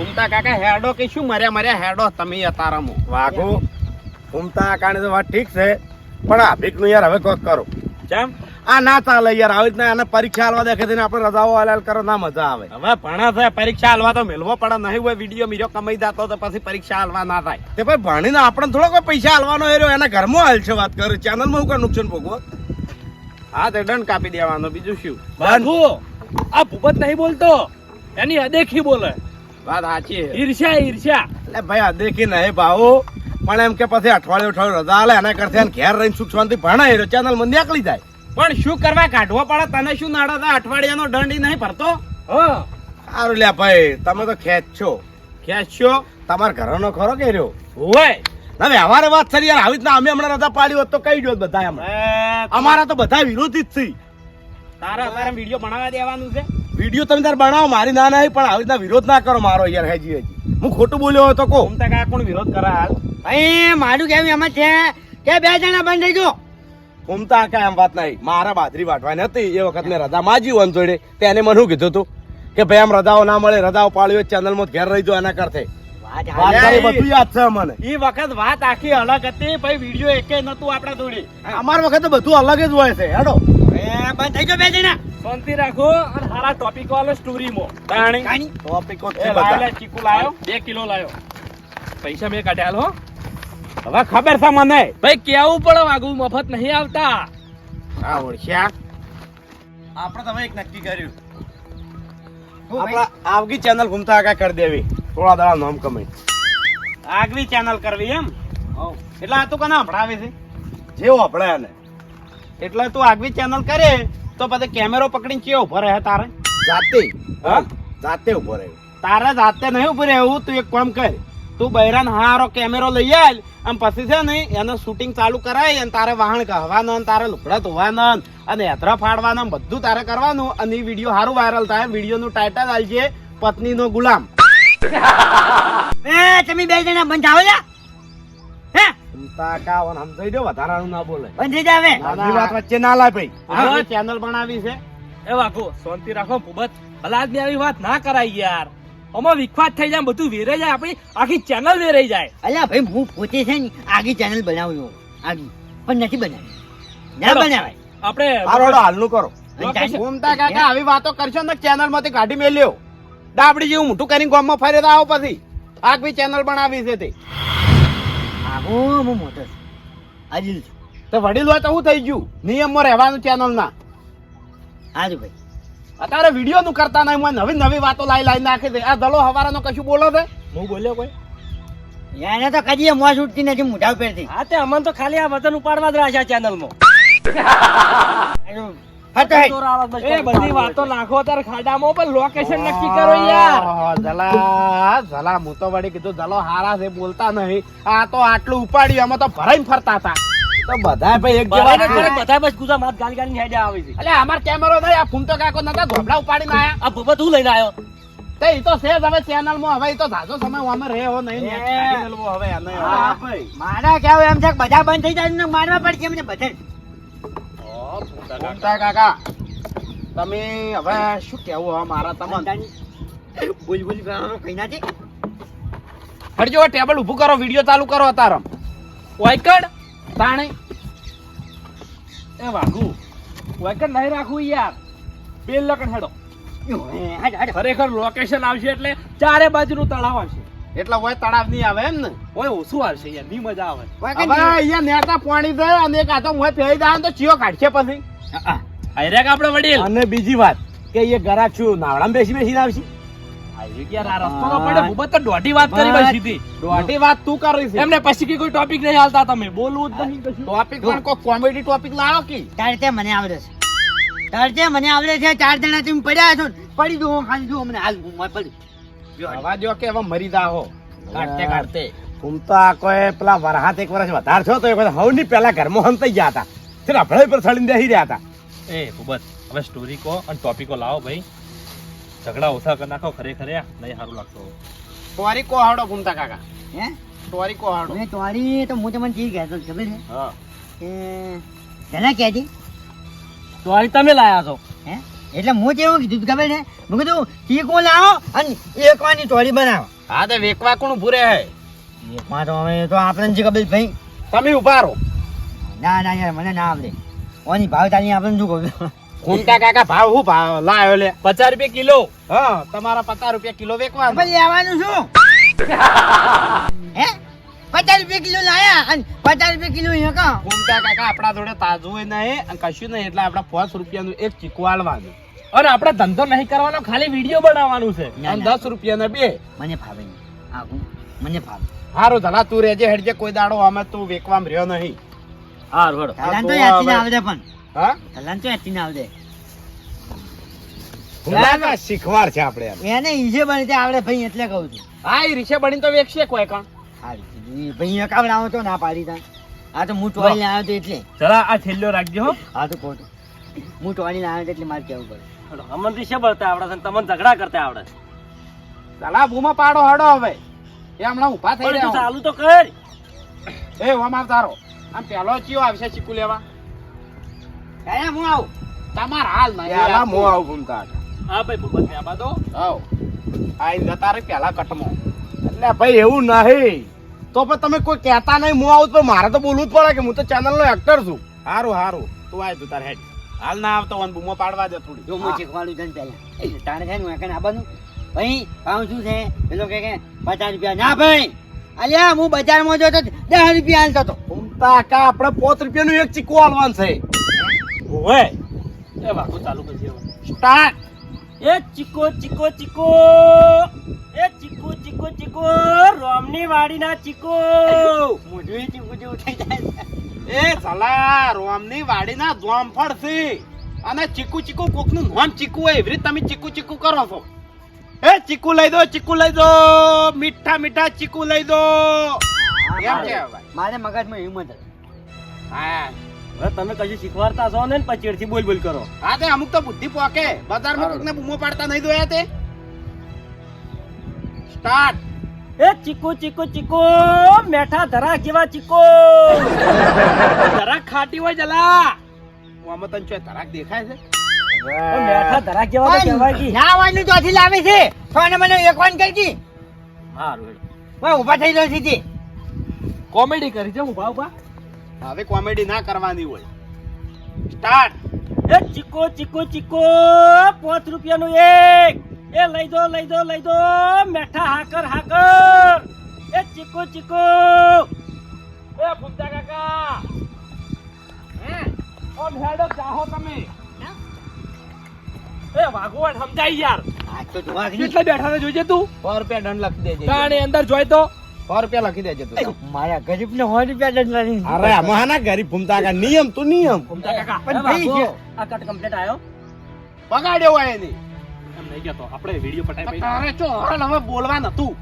ઘૂમતા કાકા હેડો કે શું મર્યા મર્યા હેડો તમે અતારામો? વાઘો ઘૂમતા કારણે તો વાત ઠીક છે પણ આ ભીખનું યાર હવે કોક કરો. કેમ આ ના ચાલે યાર આવી રીતના એને પરીક્ષા આલવા દેખે ને આપણે રજાઓ હાલ કરો ના મજા આવે. હવે ભણા છે પરીક્ષા હાલવા તો મેલવો પડે નહીં હોય વીડિયો મીરો કમાઈ જતો તો પછી પરીક્ષા હાલવા ના થાય. તે ભાઈ ભણીને આપણે થોડો કોઈ પૈસા હાલવાનો એર્યો એના ઘરમાં હાલ છે વાત કરું ચેનલમાં હું કઈ નુકસાન ભોગવો? હા તે દંડ કાપી દેવાનો બીજું શું? બાંધુ આ ભૂપત નહીં બોલતો એની અદેખી બોલે. વાત સાચી ઈર્ષ્યા ઈર્ષ્યા. એટલે ભાઈ આ દેખી નહીં ભાવો. પણ એમ કે પછી અઠવાડિયે અઠવાડિયું રજા આલે એના કરતા ઘેર રહીને સુખ શાંતિ ભણાય ચેનલ મંદી આકલી જાય. પણ શું કરવા કાઢવો પડે? તને શું નાડા અઠવાડિયાનો દંડ નહીં ભરતો? હ. સારું લ્યા ભાઈ તમે તો ખેંચ છો. ખેંચ્યો તમારા ઘરનો ખરો કે રહ્યો? હોય હવે અમારે વાત છે યાર. આવી રીતના અમે હમણાં રજા પાડી હોત તો કઈ દો બધા અમારા તો બધા વિરોધી જ થઈ તારા તારા વીડિયો બનાવવા દેવાનું છે? વીડિયો તમે તાર બનાવો મારી ના નહીં પણ આવી રીતના વિરોધ ના કરો મારો યાર હેજી હેજી. હું ખોટું બોલ્યો હોય તો કહો. ઘૂમતા કાકા કોણ વિરોધ કરે હાલ? અહીં મારું કેવું એમ છે? કે બે જણા બંધ થઈ ગયો. ઘૂમતા કાંઈ એમ વાત નહીં. મારા બાદરી વાટવાની હતી એ વખત મેં રજા માજી વન જોડે. તેને મને શું કીધું હતું કે ભાઈ આમ રજાઓ ના મળે રજાઓ પાડ્યો ચેનલમાં ઘેર રહી જો એના કરતે. અમાર વાત અલ્યા, કરી એ- બધું યાદ છે મને. ઈ વખત વાત આખી અલગ હતી વીડિયો એકે નતું આપડા જોડે. અમારા વખતે બધું અલગ જ હોય છે હેડો. બંધ થઈ ગયો બે જણા. શાંતિ રાખો અને સારા ટોપિક વાળો સ્ટોરીમાં તાણી કાની ટોપિકો ચીકુ લાયો. બે કિલો લાયો. પૈસા મેં કાઢ્યા હો હવે ખબર છે મને. ભાઈ કેવું પડે? વાગુ મફત નહીં આવતા. આ ઓળખ્યા આપણે તમે એક નક્કી કર્યું. આપણા આવગી ચેનલ ઘૂમતા આગા કરી દેવી. થોડા દાડા નામ કમાઈ. આગવી ચેનલ કરવી એમ? એટલે આ તું કને હંભળાવે છે? જેવો આપણે એને એટલે તું આગવી ચેનલ કરે. તો પછી કેમેરો પકડીને ચિયો ઊભો રહે તારે? જાતે હા? જાતે ઊભો રહ્યો તારે જાતે નહીં ઊભો રહેવું તું એક કામ કર. તું બૈરાન હારો કેમેરો લઈ આલ અને પછી છે ને એનું શૂટિંગ ચાલુ કરાય અને તારે વાહણ કહેવાનું અને તારે લુકડા ધોવાના અને હેતરા ફાડવાના બધું તારે કરવાનું અને એ વીડિયો સારું વાયરલ થાય. વીડિયો નું ટાઇટલ આલજે પત્નીનો ગુલામ. એ તમે બે જણા બંધ આવો લ્યા. હે? કાવન સમજાઈ દો વધારાનું ના બોલે. બંધ જાવે આપણી વાત વચ્ચે ના લાય ભાઈ. હવે ચેનલ બનાવી છે. એ વાગુ શાંતિ રાખો ભૂપત ભલા આદમી આવી વાત ના કરાય યાર. આમાં વિખવાદ થઈ જાય બધું વેરાઈ જાય આપણી આખી ચેનલ વેરાઈ જાય. અલ્યા ભાઈ હું પોતે છે ને આગી ચેનલ બનાવ્યો આગી. પણ નથી બનાવી. ના. બનાવાય. આપણે હાલનું કરો. કાકા આવી વાતો કરશો ને ચેનલમાંથી કાઢી મેલ્યો. ડાબડી જેવું મોટું કરીને ગામમાં ફરી તો આવો પછી. આગવી ચેનલ બનાવી છે તે. આવો હું મોટો. છું આદિલ તો વડીલ હોય તો હું થઈ ગયું? નિયમમાં રહેવાનું ચેનલ ના ભાઈ. અત્યારે વીડિયો નું કરતા નહીં મને નવી નવી વાતો લાઈ લાઈ નાખી દે. આ દલો હવારાનો કશું બોલો છે? હું બોલ્યો કોઈ? એને તો કદી મોજ ઉઠતી નથી મોઢા ઉપરથી હા તે અમને તો ખાલી આ વજન ઉપાડવા જ રાખ્યા ચેનલમાં હતો હે. એ બધી વાતો નાખો તાર ખાડામાં પણ લોકેશન નક્કી કરો યાર. જલા જલા હું તો વળી કીધું જલો હારા છે બોલતા નહીં. આ તો આટલું ઉપાડ્યું એમાં તો ભરાઈને ફરતા હતા. તો બધા ભાઈ એક જેવા બરાબર જ છે. કરે, બધા બસ ગુજા માત ગાલી ગાલી હેડે આવે છે. એટલે અમાર કેમેરો નહીં આ ફૂમતો કાકો નતા ધોબડા ઉપાડીને આયા. આ ભૂપત હું લઈને આવ્યો તે ઈ તો છે હવે ચેનલમાં હવે ઈ તો ઝાઝો સમય અમે રહ્યો નહીં ને હવે. મારા કેવું એમ છે કે બધા બંધ થઈ જાય ને મારવા પડશે એમને બધે ફૂમતા કાકા. તમે હવે શું કેવું હવે મારા તમને? બોલ બોલ કરવાનો કઈ નથી ફરજો ટેબલ ઊભું કરો વીડિયો ચાલુ કરો અત્યારે. વાયકડ? તાણે. એ વાઘુ વાયકડ નહીં રાખવું યાર. બે લકડ હાડ. ખરેખર લોકેશન આવશે એટલે ચારે બાજુનું તળાવ આવશે. એટલે હોય તળાવ નહીં આવે એમ ને? ઓય ઓછું આવશે યારની મજા આવે. હવે અહીંયા નેતા પાણી દે અને એક આતો હું ફેરી દે તો ચિયો કાઢશે પછી. હાયરેક આપણે વડીલ? અને બીજી વાત કે એ ગરાક છું નાવડામાં બેસી બેસી આવશે. હાયરેક યાર આ રસ્તો તો પડે ભૂપત તો દોઢી વાત કરી બસ સીધી દોઢી વાત તું કરી છે. એમને પછી કે કોઈ ટોપિક નહીં હાલતા તમે બોલવું જ નહીં ટોપિક પણ ટોપિક લાવો કે? તરતે મને આવડે છે. તરતે મને આવડે છે ચાર જણા તમે પડ્યા છો ને, પડી દો ખાલી જો મને હાલ હું પડી. હવા જો કે હવે મરી જા હો કાઢતે. કાઢતે કોઈ પેલા વરહાત એક વર્ષ વધારે છો તો એ બધા હવની પેલા ઘરમાં હંતાઈ ગયા હતા. તે રફળાઈ પર સડીને બેસી રહ્યા હતા. એ ભૂપત હવે સ્ટોરી કો અને ટોપિકો લાવો ભાઈ. ઝઘડા ઓછા કરી નાખો ખરેખર નહીં સારું લાગતો ટોરી કો હાડો ઘૂમતા કાકા. હે? ટોરી કો હાડો મેં તમારી તો હું તમને ચીજ કહેતો હતો, ખબર છે? હા. કે તને તમે લાયા છો. હે? એટલે હું કેવું કીધું ખબર છે? મેં કીધું ચીકુ લાવો અને એકવાની ટોળી બનાવો. હા તો વેકવા કોણ ઉભું રહે? એકમાં તો હવે તો આપણને છે ખબર ભાઈ. તમે ઊભા રહો. ના ના યાર મને ના આવડે. ઓની ભાવ તાલી આપણને શું કહું? કુંટા કાકા ભાવ શું ભાવ? લાયો લે. પચાસ રૂપિયા કિલો. હા તમારા પચાસ રૂપિયા કિલો વેકવાનું. આપણે લેવાનું શું? હે? પચાસ રૂપિયા કિલો લાયા અને પચાસ રૂપિયા કિલો અહીંયા કા? કુંતા કાકા આપણા જોડે તાજું નહીં અને કશું નહીં એટલે આપણે પાંચ રૂપિયાનું એક ચીકુ આલવાનું. અને આપણે ધંધો નહીં કરવાનો ખાલી વીડિયો બનાવવાનું છે. અને દસ રૂપિયાના બે. મને ફાવે નહીં. મને ફાવે. હારું ધલા તું રેજે હેડજે કોઈ દાડો અમે તું વેકવામ રહ્યો નહીં. હારું હેડો તો ના પણ. હા? તો ના શીખવાડ છે આપણે એને ઈજે બને તે આવડે ભાઈ એટલે કહું છું. હા એ રીશે બની તો વેકશે કોઈ કણ. હારી ભાઈ તો ના પાડી તા. આ તો હું ટોળી આવ્યો તો એટલે. જરા આ થેલ્લો રાખજો હો. આ તો ખોટું. હું ટોળી આવ્યો એટલે મારે કેવું પડે. અમને રીશે બળતા આવડે છે તમને ઝઘડા કરતા આવડે બૂમો પાડો હડો હવે. એ હમણાં ઊભા થઈ તું રહ્યા ચાલુ તો કર. એ ઓમ આવતારો આમ પેલો ચિયો આવશે ચીકુ લેવા. ક્યારે હું આવું. તમાર હાલ નહીં. પેલા હું આવું ઘૂમતા હા ભાઈ ભૂપત ને આબા દો આવ. આઈ જતા રે પેલા કટમો. એટલે ભાઈ એવું નહીં. તો પણ તમે કોઈ કહેતા નહીં હું આવું તો મારે તો બોલવું જ પડે કે હું તો ચેનલ નો એક્ટર છું. હારું સારું તું આય તું તાર હેડ. હાલ ના આવતો હોય બૂમો પાડવા દે થોડી. જો હું શીખવાડું તને પહેલા. તારે છે ને હું આવવાનું ભાઈ ભાવ શું છે? પેલો કે કે પચાસ રૂપિયા. ના ભાઈ. અલ્યા હું બજારમાં જો તો દસ રૂપિયા હાલતો હતો. કાકા આપણે પોત રૂપિયાનું એક ચીકુ આલવાનું છે. ઓવે. એ વાકો ચાલુ કરી. સ્ટાર્ટ એ ચીકો ચીકો ચીકો. એ ચીકો ચીકો ચીકો. રોમની વાડીના ચીકો. મોઢું ચીકુ જેવું થઈ જાય એ સલા રોમની વાડીના જોમફળ છે અને ચીકુ ચીકુ કોકનું નામ ચીકુ હોય એવી તમે ચીકુ ચીકુ કરો છો. એ ચીકુ લઈ દો ચીકુ લઈ દો. મીઠા મીઠા ચીકુ લઈ દો. એમ કે મારે મગજમાં હિંમત. હા. તમે કશું શીખવાડતા છો ને પછી થી બોલ બોલ કરો. હા તે અમુક તો બુદ્ધિ પોકે. બજારમાં કોકને બૂમો પાડતા નહીં જોયા તે? સ્ટાર્ટ એ ચીકુ ચીકુ ચીકુ મેઠા ધરા જેવા ચીકુ. ધરા ખાટી હોય જલા. આમાં તને ચોય તરાક દેખાય છે? મેઠા ધરા જેવા તો કહેવાય કી. ના વાળનું ચોથી લાવે છે. ફોન મને એક ફોન કરી દી હારું હું ઊભા થઈ રહ્યો સીધી કોમેડી કરી છે હું ભાવ ભા હવે કોમેડી ના કરવાની હોય. સ્ટાર્ટ એ ચીકો ચીકો ચીકો પાંચ રૂપિયાનું એક. એ લઈ દો લઈ દો લઈ દો મેઠા હાકર હાકર. એ ચીકો ચીકો. એ ફૂમતા કાકા. હે? ઓમ હેડો ચાહો તમે. એ વાઘોવાડ સમજાય યાર. આ તો જોવા કેટલા બેઠા જોજે તું? સો રૂપિયા દંડ લખી દેજે. તાણે અંદર જોઈ તો. સો રૂપિયા લખી દેજે તું. મારા ગરીબ ને સો રૂપિયા દંડ લાવી અરે આમાં ના ગરીબ ભૂમતા કા નિયમ તું નિયમ. ભૂમતા કાકા પણ થઈ ગયો આ કટ કમ્પ્લીટ આવ્યો બગાડ્યો હોય એની. એમ નહીં કેતો આપણે વિડિયો પટાઈ તારે ચો હરણ હવે બોલવા નતું.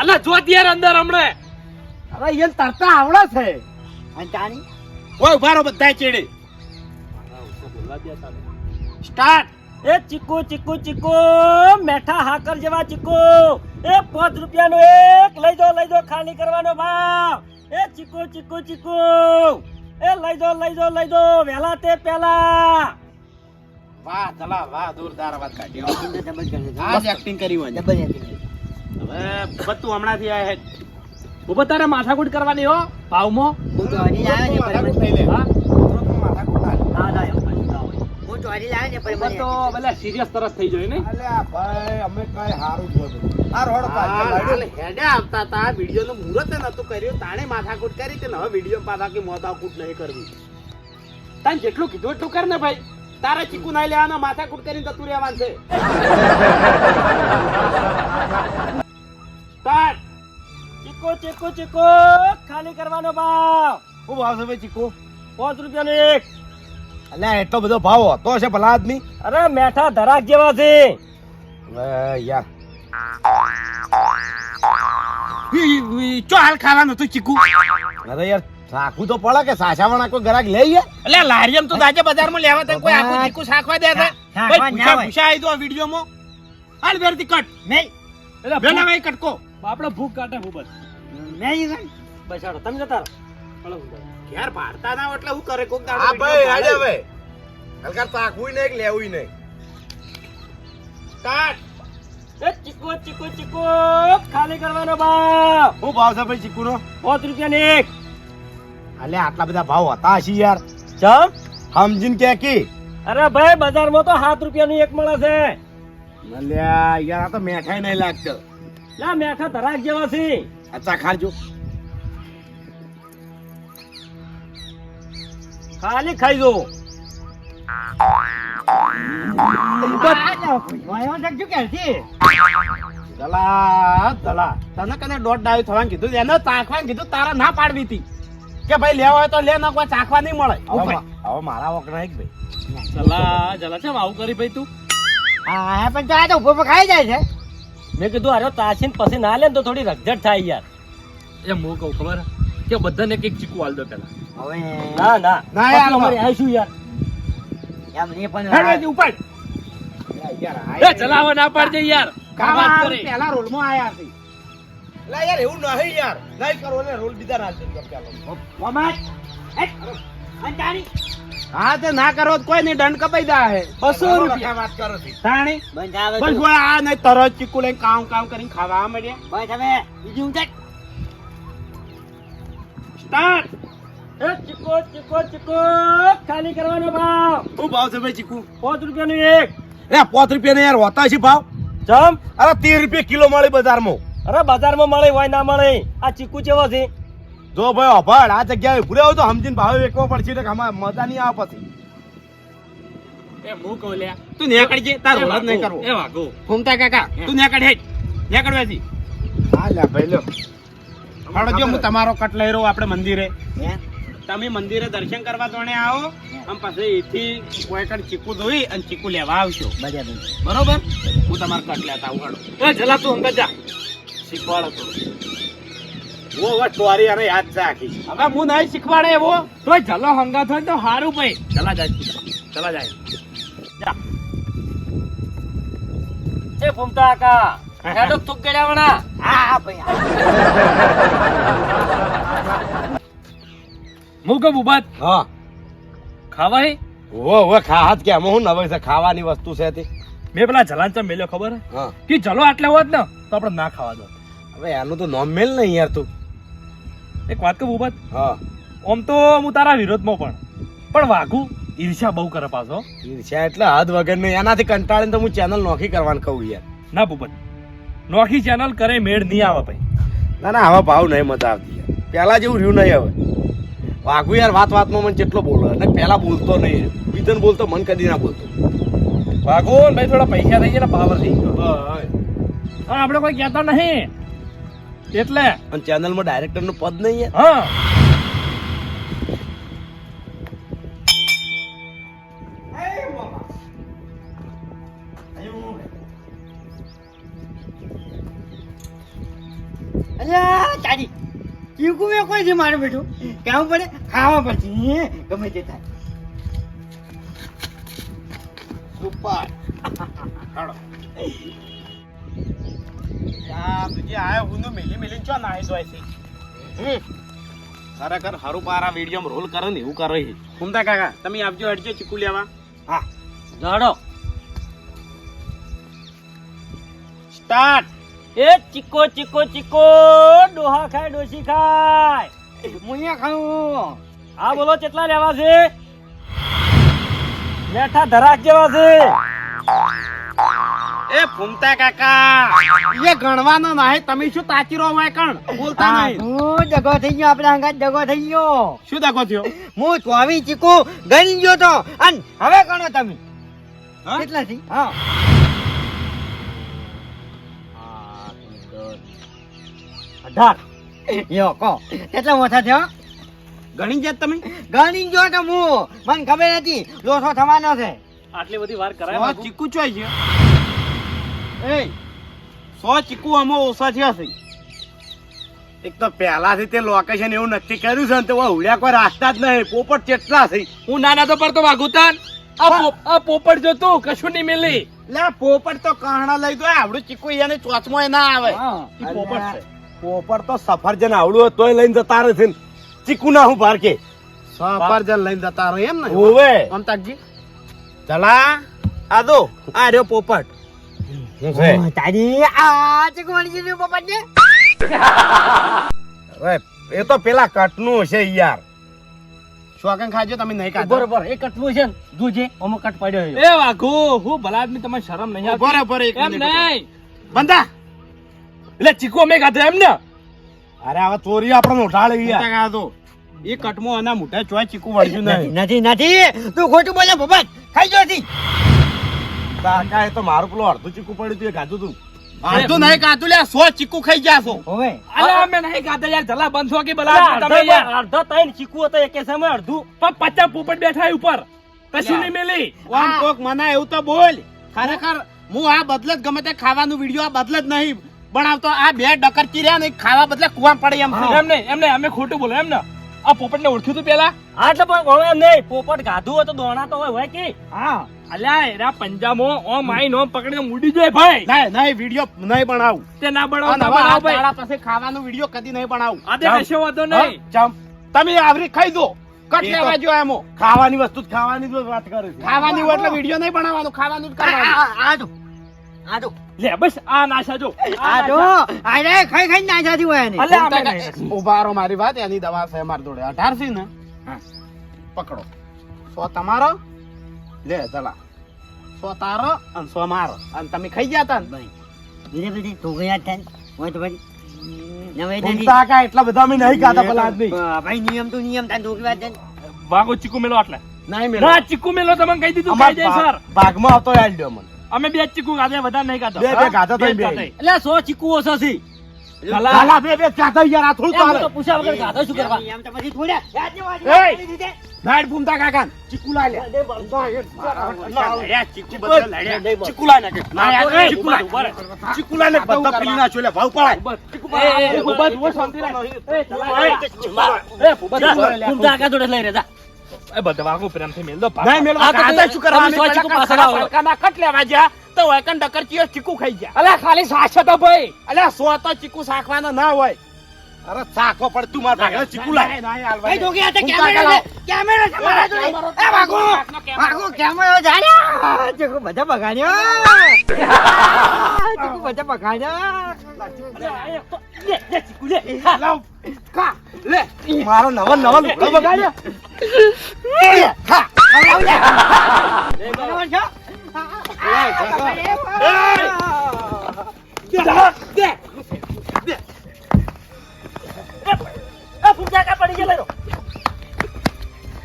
અલા જો યાર અંદર હમણે. અરે એને તરતા આવડે છે. અને તાણી? ઓય બધાય રહો બોલવા દે સ્ટાર્ટ એ ચીકુ ચીકુ ચીકુ મેઠા હાકર જેવા ચીકુ. એ પાંચ રૂપિયાનો એક લઈ જો લઈ જો ખાલી કરવાનો ભાવ. એ ચીકુ ચીકુ ચીકુ. એ લઈ જો લઈ જો લઈ જો વેલા તે પેલા વાહ ચલા વાહ જોરદાર વાત કાઢી હો. અંદર ડબલ કરે છે. આ જ એક્ટિંગ કરી હોય ડબલ હવે બધું હમણાંથી આ હે ઊભો તારે માથાકૂટ કરવાની હો ભાવમાં. નહીં લે. હા ના, ના, એવું કશું ના હોય. હું ચોરી લાવ્યો ને પણ તો પેલા સિરિયસ તરત થઈ જાય ને. અલ્યા ભાઈ અમે કઈ હારું જોયું હારું હળો હા, હેડે આવતા તા વીડિયો નું મુહૂર્ત નતું કર્યું. તાણે માથાકૂટ કરી તે હવે વીડિયો પાછા કે માથાકૂટ નહીં કરવી. તાન જેટલું કીધું એટલું કર ને ભાઈ. તારે ચીકુ ના લેવાનો માથાકૂટ કરીને તું રહેવાનું છે. સ્ટાર્ટ ચીકુ ચીકુ ચીકુ ખાલી કરવાનો ભાવ શું ભાવ છે ભાઈ ચીકુ? પાંચ રૂપિયાનો એક. અલ્યા એટલો બધો ભાવ હતો છે ભલા આદમી? અરે મેઠા ધરાક જેવા છે. ચો હાલ ખાવાનું હતું ચીકુ? અરે યાર રાખવું તો પડે કે સાસાવાળા કોઈ ગ્રાહક ગયા? એટલે લારીયમ તો તાજે બજારમાં લેવા તને કોઈ આખું ચીકુ સાખવા દે છે. ભાઈ પૂછા પૂછા આવી દો વિડીયોમાં. હાલ બેરથી કટ. નહીં. એટલે બેના ભાઈ કટકો. આપણે ભૂખ કાઢે ભૂખ મેં નહીં. બસાડો તમે જતા રહો. ઘેર પાડતા ના એટલે હું કરે? કોક દાડો હા ભાઈ હાડે. હવે. હલકા ચાખવું નહીં લેવું નહીં. કાટ ચીકુ ચીકુ ચીકુ ખાલી કરવાનો ભાવ શું ભાવ છે ભાઈ ચીકુનો? પાંચ રૂપિયાની એક. અલે આટલા બધા ભાવ હતા હશે યાર. ચમ? સમજીને કે કી? અરે ભાઈ બજારમાં તો સાત રૂપિયાનું એક મળે છે. અલ્યા યાર આ તો મેઠાઈ નહીં લાગતો. ના મેઠા ધરાક જેવા છે. અચ્છા ખાજો. ખાલી ખાઈ જો દલા દલા તને કને દોઢ ડાયું થવાનું કીધું? એને ચાખવાનું કીધું તારા ના પાડવી હતી. કે ભાઈ લેવા હોય તો લે ન કોઈ ચાખવા નહીં મળે. હવે મારા એક ભાઈ. જલા જલા છે આવું કરી ભાઈ તું? હા પણ તો આ તો ઊભો ખાઈ જાય છે. મેં કીધું અરે તાસીન પછી ના લે તો થોડી રગજટ થાય યાર. એ હું કહું ખબર? કે બધાને એક એક ચીકુ આલ દો પેલા. હવે ના ના. ના યાર, અમારે આવીશું યાર. એમ નહીં પણ હેડ ઉપર એ ચલાવો ના પાડજે યાર. કા વાત કરે. પેલા રોલમાં આયા છે. લે યાર એવું નહીં યાર. નહીં કરો ને રોલ બીજા ના દે પેલો હેટ, અંતાણી. હા તે ના કરો કોઈ નહીં દંડ કપાઈ દા હે. બસો રૂપિયા. વાત કરો છે. તાણી. બંધ આવે બસ આ નહીં તરત ચીકુ લઈને કામ કામ કરીને ખાવા મળ્યા. બસ હવે બીજું. સ્ટાર્ટ. એ ચીકો ચીકો ચીકો ખાલી કરવાનો ભાવ. શું ભાવ છે ભાઈ ચીકુ? પાંચ રૂપિયાનું એક. એ પાંચ રૂપિયા યાર હોતા છે ભાવ? જમ. અરે તેર રૂપિયા કિલો મળે બજારમાં. અરે બજારમાં મળે હોય ના મળે. આ ચીકુ ચેવો છે? જો ભાઈ અભાડ આ જગ્યાએ ભૂરે આવો તો સમજીને ભાવ વેચવો પડશે એટલે આમાં મજા નહીં આવે પછી. એ હું કહું લ્યા. તું નેકડ જે તાર એ નહીં કરવો. એ વાગો ફૂમતા કાકા તું નેકડ હેડ નેકડ વેચી હા લે ભાઈ લ્યો. હાડો જો હું તમારો કટ લઈ રહ્યો આપણે મંદિરે. તમે મંદિરે દર્શન કરવા જોણે આવો અને પછી એથી કોઈ કણ ચીકુ ધોઈ અને ચીકુ લેવા આવશો બરાબર. બરોબર? હું તમારો કટ લેતા આવું હાડો એ જલા તું અંદર જા. શીખવાડો તો. વો વો ટોરી અરે યાદ છે આખી હવે હું નહીં શીખવાડે એવો. તો જલો હંગા થાય તો હારું ભાઈ. ચલા જાય ચલા જાય. જા. એ ફૂમતા કાકા. હેડો હા કહું બુબાત? હા. ખાવા હે ઓ ખા હાથ કે હું નવે છે? ખાવાની વસ્તુ છે તે. મેં પેલા જલાન ચમ મેલ્યો ખબર? હા. કે જલો આટલે હોત ને તો આપણે ના ખાવા દો. હવે એનું તો નોમ મેલ નહીં યાર તું. એક વાત કહું બુબાત? હા. આમ તો હું તારા વિરોધમાં પણ. પણ વાઘુ ઈર્ષ્યા બહુ કરે પાછો. ઈર્ષ્યા એટલે હદ વગર નહીં એનાથી કંટાળીને તો હું ચેનલ નોખી કરવાનું કહું યાર. ના બુબત. નોખી ચેનલ કરે મેળ નહીં આવે ભાઈ. ના ના આવા ભાવ નહીં મજા આવતી યાર. જેવું રહ્યું નહીં હવે. વાઘુ યાર વાત વાતમાં મને કેટલો બોલે અને પહેલાં બોલતો નહીં. બીજન બોલતો મન કદી ના બોલતો. વાઘુ ભાઈ થોડા પૈસા થઈ ગયા ને પાવર થઈ ગયો. પણ આપણે કોઈ કહેતા નહીં. એટલે અને ચેનલમાં ડાયરેક્ટરનું પદ નહીં હા. અલ્યા, ચાલી. ચીકુ એ કોઈ છે બેઠું. કેવું પડે ખાવા પડશે. ગમે તે થાય. સુપર. હાડો યા તુજે આયો હું મેલી મેલી ચો નાહી જોય છે. ખરેખર હારું પારા વીડિયો રોલ કરે ને એવું કરે છે. ફૂમતા કાકા તમે આપજો હટજો ચીકુ લેવા. હા. જાડો. સ્ટાર્ટ એ ચીકો ચીકો ચીકો ડોહા ખાય ડોસી ખાય. અહીંયા ખાઉં. હા બોલો કેટલા લેવા છે? બેઠા ધરાક જેવા છે. એ ફૂમતા કાકા એ ગણવાનો નહીં તમે શું તાચીરો હોય કણ? બોલતા નહીં. હું જગો થઈ ગયો આપણે અંગાત જગો થઈ ગયો. શું દાખો થયો? હું ચોવી ચીકુ ગણી ગયો તો. અન હવે ગણો તમે? કેટલા થી હા. અઢાર. યો કહો કેટલા મોટા થયો ગણી જાત તમે? ગણી જો તો હું મને ખબર નથી લોસો થવાનો છે. આટલી બધી વાર કરાય ચીકુ ચોય છે. એ સો ચીકુ આમાં ઓછા થયા છે. એક તો પહેલાથી તે લોકેશન એવું નક્કી કર્યું છે ને તો ઉડ્યા કોઈ રાખતા જ નહીં. પોપટ કેટલા થઈ હું નાના તો પડતો વાઘુતાન. આ આ પોપટ જો તું કશું નહીં મિલી. લે પોપટ તો કાણા લઈ ગયો. આવડું ચીકુ એને ચોચમાં ના આવે. પોપટ છે. પોપટ તો સફરજન આવડું તોય લઈને જતા રહે છે ચીકુ ના હું બાર કે સફરજન લઈને જતા રહે એમ ને હોવે. અમતાજી ચલા આ દો આ રહ્યો પોપટ. શું છે ઓ, તારી આ ચીકુ વળી ગયું પોપટને હવે એ તો પેલા કટનું છે યાર. શોખન ખાજો? તમે નહીં ખાધો? બરોબર એ કટવું છે ને. જોજે અમુક કટ પડ્યો છે. એ વાઘુ હું ભલા આદમી તમને શરમ નહીં બરાબર એમ નહીં. બંધા. એટલે ચીકુ અમે ખાધા એમ ને અરે હવે ચોરી આપણને ઉઠાડે યાર એ કટમો આના મોટા ચોય ચીકુ વળ્યું નહીં. નથી નથી. તું ખોટું બોલે પોપટ ખાઈ જો હતી કાકા એ તો મારું પેલું અડધું ચીકુ પડ્યું હતું એ ખાધું તું. અડધું નહીં ખાધું લે સો ચીકુ ખાઈ જાશો હવે? અલે અમે નહીં ખાધા યાર જલા બંધ કે ભલા તમે અડધો યાર? અડધો ત્રણ ચીકુ હતો એકે સમય અડધું. પણ પચાસ પોપટ બેઠા ઉપર. કશું નહીં મેલી. આમ કોક મના એવું તો બોલ. ખરેખર હું આ બદલત ગમે તે ખાવાનું વીડિયો આ બદલત જ નહીં બનાવતો આ બે ડકર ચીર્યા ને ખાવા બદલે કુવા પડે એમ એમ ને એમ નહીં અમે ખોટું બોલો એમ ને. આ પોપટ ને ઓળખ્યું તું પેલા? હા એટલે પણ હવે નહીં. પોપટ ગાધું હોય તો દોણા તો હોય હોય કે? હા. અલ્યા એરા પંજામો ઓ માઈ નો પકડીને મુડી જાય ભાઈ. નહીં નહીં વિડિયો નહીં બનાવું. તે ના બનાવ ના બનાવ ભાઈ. દાડા પાસે ખાવાનું વીડિયો કદી નહીં બનાવું. આ દે કશો વાંધો નહીં. જમ. તમે આવરી ખાઈ દો. કટ લેવા જો એમો. ખાવાની વસ્તુ જ ખાવાની જ વાત કરે છે. ખાવાની એટલે વીડિયો નહીં બનાવવાનું ખાવાનું જ કરવાનું. આ જો. આ જો લે બસ આ નાશા જો. આજો. અરે ખાઈ ખાઈ નાશા થી હોય ને અલે અમે ઉભારો મારી વાત એની દવા છે માર જોડે. અઢાર છે ને? પકડો. સો તમારો? લે ચલા સો તારો અને સો મારો. અને તમે ખાઈ ગયા તા ને? ભાઈ બીજે બીજે તો ગયા થાય હોય તો ભાઈ એટલા બધા અમે નહીં ખાતા પેલા આદમી ભાઈ નિયમ તો નિયમ થાય વાત વાગો ચીકુ મેલો આટલે. નહીં મેળવો. ચીકુ મેલો તમને કહી દીધું ખાઈ જાય સર. ભાગ- ભાગમાં આવતો યાર લ્યો મને. અમે બે ચીકુ ખાધા વધારે નહીં ખાધા બે બે ખાધા થઈ બે જ. એટલે સો ચીકુ ઓછો છે. લાલા. બે બે ખાધા યાર આ થોડું એમ તો પૂછ્યા વગર ગાધો શું કરવા? નિયમ તો પછી થોડ્યા લાડ ભૂમતા કાકા. ચીકુ લાય લે. ચીકુ બધા ચીકુ લાય ને કે. ના યાર, એ, ચીકુ લાય. ચીકુ લાય બધા પીલી નાખ્યો લે, ભાવ પડાય. એ, એ, ઊભા જ શાંતિ એ, જ લે. ઘૂમતા આગા જોડે લઈ રહ્યા એ બધા વાગો પ્રેમથી મેલ દો નહીં મેળવો, આ તો શું કરવા? અમે પેલા પાછળ આવો. પડકાના કટ લેવા જા તો વાયકન ડકર ચીયો ચીકુ ખાઈ જા અલે ખાલી સાછો તો ભાઈ. અલ્યા, સો તો ચીકુ સાખવાનો ના હોય. અરે સાખો પણ તું માર ભાગે ચીકુ લાય. એ હાલવા ભાઈ કેમેરા કેમેરો. છે. મારા જોડે. એ વાગો વાગો કેમેરો જાણ્યા ચીકુ બધા બગાડ્યો. ચકુ બધા બગાડ્યા લાવ, ખા, લે. મારો નવા નવા લુગડા બગાડ્યા બરાબર છે?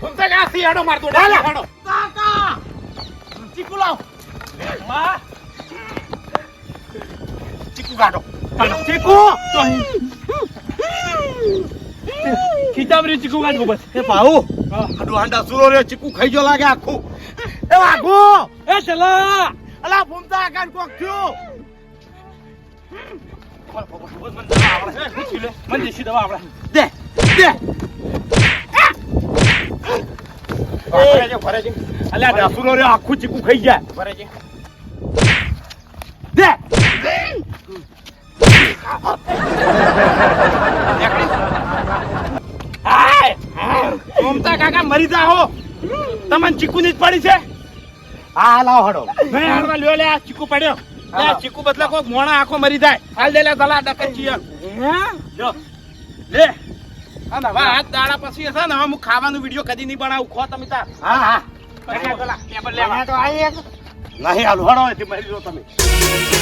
ભૂમતા કાકા, શિયાળો મારતો, લે, શિયાળો. કાકા, ચીકુ લાવ. હા ચીકુ કાઢો. ચીકુ તો. ખીચામરી ચીકુ કાઢવું બસ એ ભાઉ આ ડોહાંડા સુરો રે ચીકુ ખાઈ જો લાગે આખું એ વાઘુ એ ચલા અલા ભૂમતા કાકા કોક થયું મને દેશી દવા આપણે દે દે ભરે છે, ભરે છે, અલ્યા ડાસુરો રે આખું ચીકુ ખાઈ જાય ભરે છે. દે કાકા મરી જાઓ. તમને ચીકુ ની જ પડી છે? હા લાવ હડો. નહીં હાલવા લ્યો લે આ ચીકુ પડ્યો. લે આ ચીકુ બદલે કોઈ મોણા આખો મરી જાય. હાલ દે લે ગલા ડકર ચીયર. લ્યો. લે. અને હવે હાથ દાડા પછી હશે ને હવે હું ખાવાનું વીડિયો કદી નહીં બનાવું. ખો તમે તાર. હા હા. ટેબલ લેવા. નહીં હાલ હડો એથી મરી જો તમે.